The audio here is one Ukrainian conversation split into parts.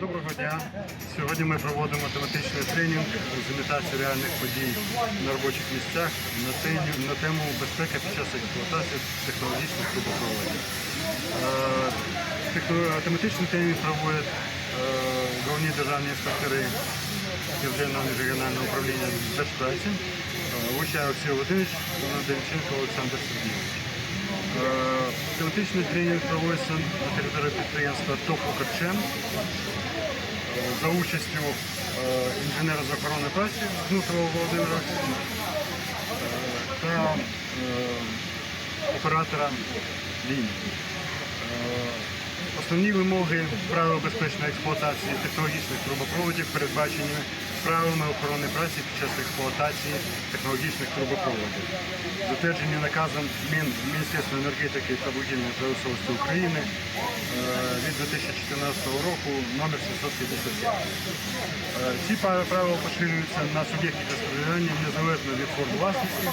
Доброго дня. Сьогодні ми проводимо тематичний тренінг з імітації реальних подій на робочих місцях на тему, безпеки під час експлуатації технологічних трубопроводів. Е, Тематичний тренінг проводять е, головні державні інспектори Південного міжрегіонального управління Держпраці, Вучай Олексій Володимирович, Демченко Олександр Сергійович. Тематичний тренінг проводиться на території підприємства ТОП «Укрчем» е, за участю е, інженера з охорони праці Дмитрова Володимира е, та е, оператора лінії. Основні вимоги правил безпечної експлуатації технологічних трубопроводів передбачені правилами охорони праці під час експлуатації технологічних трубопроводів, затверджені наказом Мін- Міністерства енергетики та вугільної промисловості України е, від 2014 року номер 757. Е, Ці правила поширюються на суб'єктів господарювання незалежно від форм власності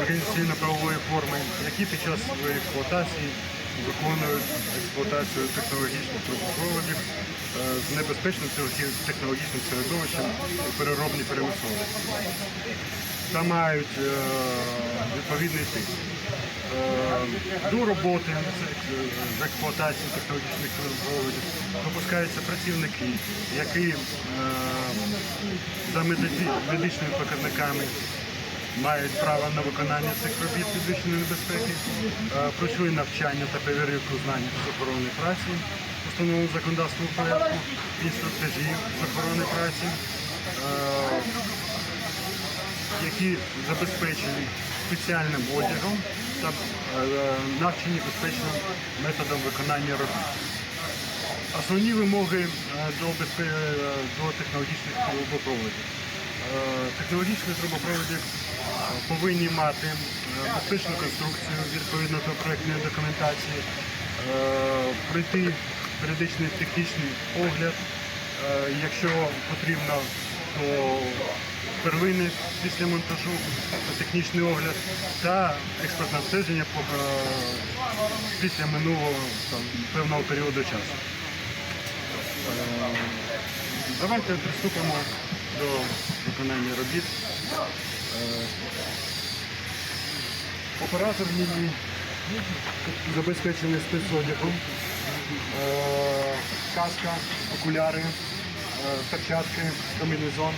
організаційно-правової форми, які під час експлуатації виконують експлуатацію технологічних трубопроводів е, з небезпечним технологічним середовищем у переробній та мають е, відповідний тип. Е, До роботи з- експлуатації технологічних трубопроводів допускаються працівники, які за медичними показниками мають право на виконання цих робіт підвищеної небезпеки, е, пройшли навчання та перевірку знань з охорони праці, установленого законодавством порядку, інструктажів з охорони праці, е, які забезпечені спеціальним одягом та е, навчені безпечним методом виконання робіт. Основні вимоги до, технологічних трубопроводів. Е, Технологічні трубопроводи е, повинні мати безпечну конструкцію відповідно до проєктної документації, е, пройти періодичний технічний огляд, якщо потрібно, то первинний після монтажу, технічний огляд та експертне обстеження після минулого там, певного періоду часу. Давайте приступимо до виконання робіт. Е, Оператор лінії забезпечений спецодягом, е, каска, окуляри, е, перчатки, комбінезон.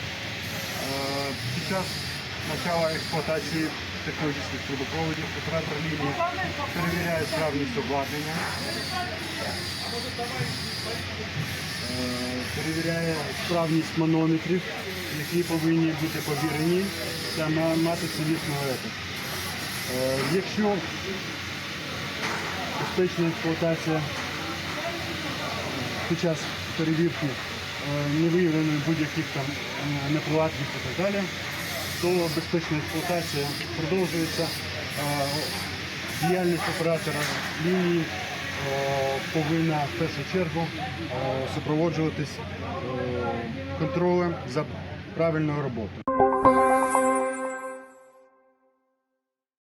Під час початку експлуатації технологічних трубопроводів оператор лінії перевіряє справність обладнання, перевіряє справність манометрів, які повинні бути повірені та мати цілісну етику. Е, Якщо безпечна експлуатація під час перевірки е, не виявлено будь-яких там е, неполадків і так далі, то безпечна експлуатація продовжується. Діяльність оператора лінії повинна в першу чергу е, супроводжуватись е, контролем за правильною роботою.